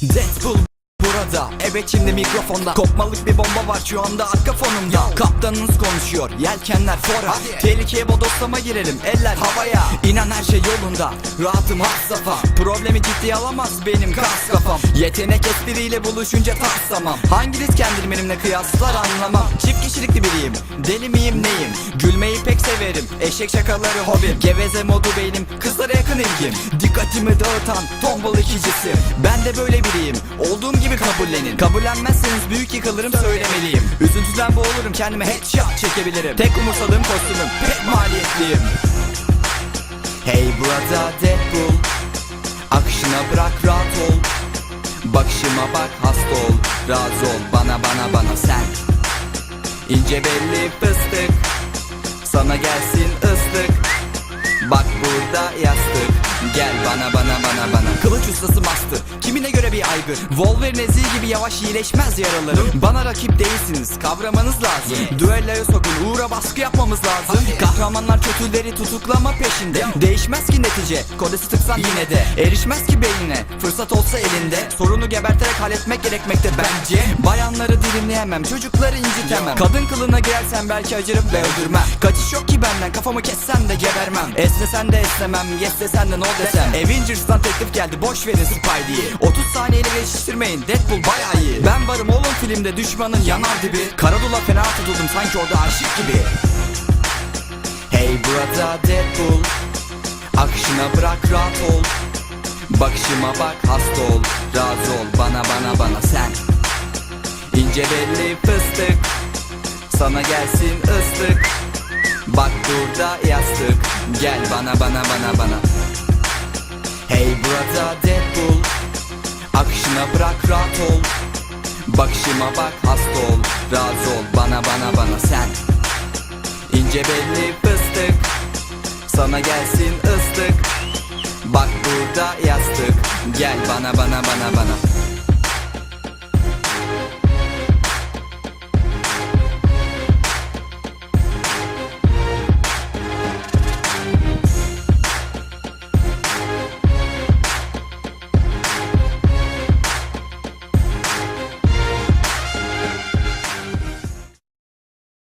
Death will havada Evet şimdi mikrofonda. Kopmalık bir bomba var şu anda arka fonumda Kaptanınız konuşuyor yelkenler fora. Tehlikeye bodoslama girelim eller havaya. İnan her şey yolunda rahatım has safa. Problemi ciddiye alamaz benim kas kafam. Yetenek espriyle buluşunca taslamam Hanginiz kendini benimle kıyaslar anlamam. Çift kişilikli biriyim deli miyim neyim? Gülmeyi pek severim eşek şakaları hobim. Geveze modu benim kızlara yakın ilgim. Dikkatimi dağıtan tombul ikicisi. Ben de böyle biriyim olduğum gibi kabullenin. Kabullenmezseniz büyük yıkılırım söylemeliyim. Üzüntüden boğulurum kendime headshot çekebilirim. Tek umursadığım kostümüm pek maliyetliyim. Hey burada Deadpool. Akışına bırak rahat ol. Bakışıma bak hasta ol. Razı ol bana bana bana sen. İnce belli fıstık. Sana gelsin ıslık. Bak burada yastık. Gel bana bana bana bana. Kılıç ustası mastı Kimine göre bir aygır. Wolverine eziği gibi yavaş iyileşmez yaralarım. Bana rakip değilsiniz kavramanız lazım. Düelloya sokun uğra baskı yapmamız lazım. Kahramanlar kötüleri tutuklama peşinde. Değişmez ki netice Kodesi tıksan yine de. Erişmez ki beynine Fırsat olsa elinde. Sorunu geberterek halletmek gerekmekte bence. Bayanları dilimleyemem Çocukları incitemem. Kadın kılığına girersen belki acırım ve öldürmem. Kaçış yok ki benden Kafamı kessem de gebermem. Esnesen de esnemem Yes desen de no desem. Avengers'tan teklif geldi boş verin Spidey'i 30 saniyeli geçiştirmeyin Deadpool bayağı iyi. Ben varım oğlum filmde düşmanın yanar dibi. Karadula fena tutuldum sanki orada aşık gibi. Hey burada Deadpool Akışına bırak rahat ol. Bakışıma bak hasta ol. Razı ol bana bana bana sen. İnce belli fıstık Sana gelsin ıslık. Bak burada yastık Gel bana bana bana bana. Hey burada Deadpool Akışına bırak rahat ol. Bakışıma bak hasta ol. Razı ol bana bana bana sen. İnce belli fıstık Sana gelsin ıslık. Bak burada yastık Gel bana bana bana bana